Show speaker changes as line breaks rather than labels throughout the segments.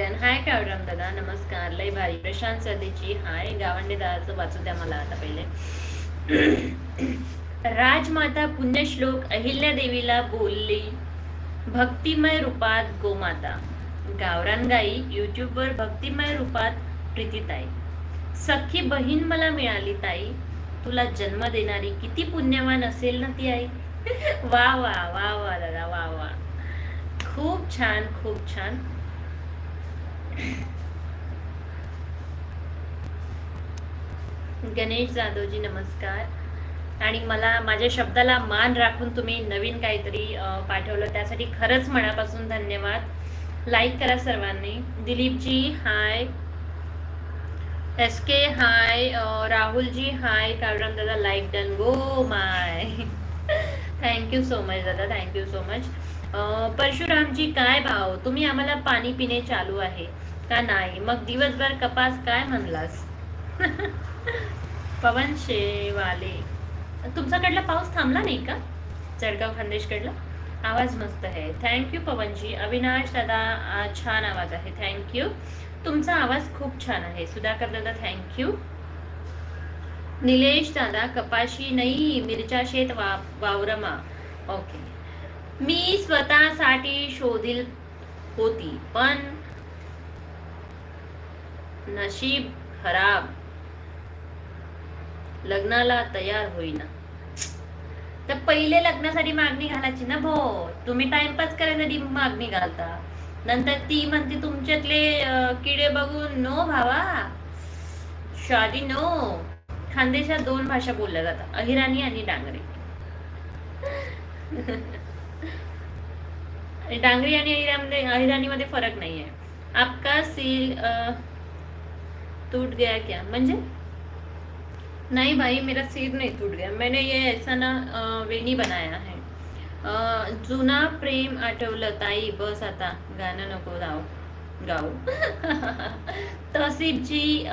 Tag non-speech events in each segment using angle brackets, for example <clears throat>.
Done हाय कावराम दादा? नमस्कार. लय भारी. प्रशांत सदेची हाय. गावंडे दादाचं वाचू द्या मला आता पहिले. <clears throat> राजमाता पुण्यश्लोक अहिल्या देवीला बोलली भक्तिमय रूपात गोमाता. गावरान गाई युट्यूबवर भक्तिमय रूपात प्रीतीताई. सख्खी बहीण मला मिळाली ताई. तुला जन्म देणारी किती पुण्यवान असेल ना ती आई? <laughs> वा वा वा वा दादा वा वा. खूप छान खूप छान. गणेश जाधवजी नमस्कार. आणि मला माझ्या शब्दाला मान राखून तुम्ही नवीन काहीतरी पाठवलं. त्यासाठी खरंच मनापासून धन्यवाद. लाईक करा सर्वांनी. दिलीपजी हाय एस के हाय राहुलजी हाय कावराम दादा like done go my thank you so much दादा. Thank you so much Parshuram ji काय भाव? तुम्ही आम्हाला पाणी पिणे चालू आहे. का नाही. मग दिवसभर कपास काय म्हणलास? <laughs> पवन शेवाले. तुमच्याकडला पाऊस थांबला नाही का? जळगाव खानदेशकडला? आवाज मस्त आहे. थँक्यू पवनजी. अविनाश दादा छान आवाज आहे. थँक्यू तुमचा आवाज खूप छान आहे. सुधाकर दादा थँक्यू निलेश दादा कपाशी नाही मिरच्या शेत वा वावरमा. ओके मी स्वतःसाठी शोधील होती पण नशीब खराब। लग्नाला तयार होईना। तर पहिले लग्नासाठी मागणी घालायची ना भो? तुम्ही टाइमपास करायसाठी मागणी घालता. नंतर ती म्हणते तुमच्यातले किडे बघून नो भावा. शादी नो. खानदेशात दोन भाषा बोलल्या जातात अहिराणी आणि डांगरी. <laughs> डांगरी आणि अहिरामध्ये अहिराणीमध्ये फरक नाही आहे आपका सील आ... टूट गया क्या? मंजे? नहीं भाई, मेरा सिर नहीं टूट गया। मैंने ये ऐसा ना वेणी बनाया है। जूना प्रेम आठवलं ताई, बस आता। गाना नको गाओ। गाओ। <laughs> तौसीफ जी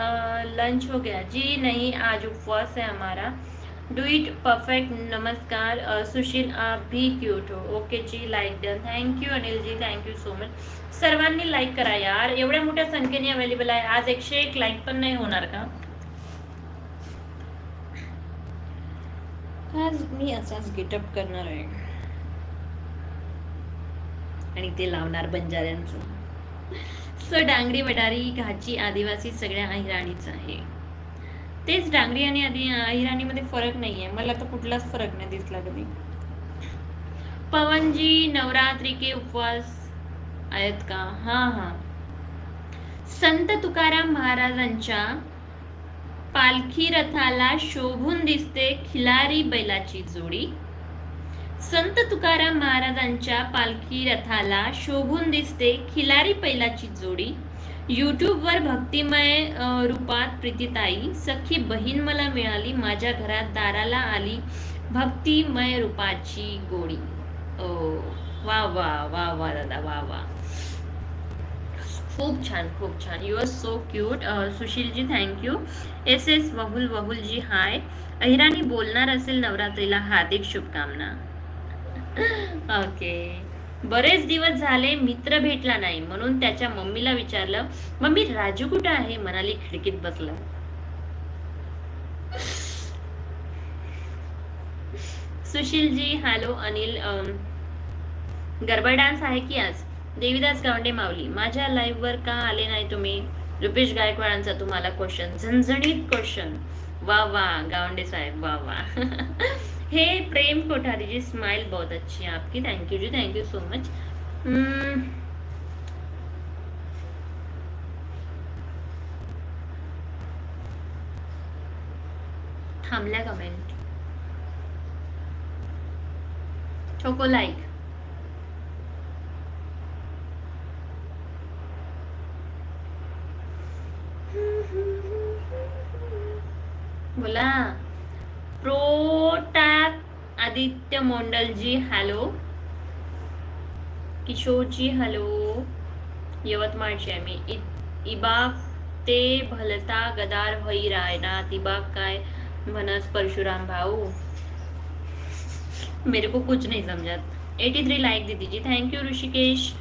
लंच हो गया। जी नहीं, आज उपवास है हमारा। डू इट परफेक्ट नमस्कार सुशील आप भी क्यूट हो. Okay ji like done thank you Anil ji thank you so much सर्वांनी लाईक करा यार. एवढ्या मोठ्या संख्येने अवेलेबल आहे. आज एकशे एक लाईक पण नाही होणार का? आज मी असाच गेटअप करणार आहे. आणि ते लावणार बंजाऱ्यांचं. <laughs> सो डांगरी वडारी घाची आदिवासी सगळ्या अहिराणीच आहे. तेच डांगरी आणि आदि अहिराणीमध्ये फरक नाही आहे मला तर कुठलाच फरक नाही दिसला कधी. पवनजी नवरात्री के उपवास आहेत का? हा हा. संत तुकाराम महाराजांच्या पालखी रथाला शोभून दिसते खिलारी बैलाची जोडी. संत तुकाराम महाराजांच्या पालखी रथाला शोभून दिसते खिलारी बैलाची जोडी. यूट्यूबवर भक्तिमय रूपात प्रीतीताई सखी बहीण मला मिळाली माझ्या घरात दाराला आली भक्तिमय रूपाची गोडी. ओ वा वा वा वा दादा वा वा. खूप छान खूप छान. You are so cute Sushil ji thank you S S वहुल वहुलजी hi Ahirani बोलणार असेल नवरात्रीला हार्दिक शुभकामना. <laughs> ओके बरेच दिवस झाले मित्र भेटला नाही. म्हणून त्याच्या मम्मीला विचारलं मम्मी राजू कुठं आहे? म्हणाली खिडकीत बसला. सुशीलजी हॅलो अनिल गरबा डान्स आहे की आज? देवीदास गावंडे माऊली. माझ्या लाईव्ह वर का आले नाही तुम्ही? रुपेश गायकवाडांचा तुम्हाला क्वेश्चन झणझणीत क्वेश्चन वा वा गावंडे साहेब वा वा. <laughs> हे प्रेम कोठारी जी स्माइल बहुत अच्छी है आपकी। Thank you ji thank you so much थांबल्या कमेंट छोको लाईक बोला। प्रोटॅप आदित्य मोंडलजी हॅलो. किशोरजी हॅलो. यवतमाळची आहे मी. इबाग ते भलता गदार होई रायना इबाग काय म्हणस परशुराम भाऊ? मेरे को कुछ नहीं समझा 83 लाइक दीदी जी. Thank you Rishikesh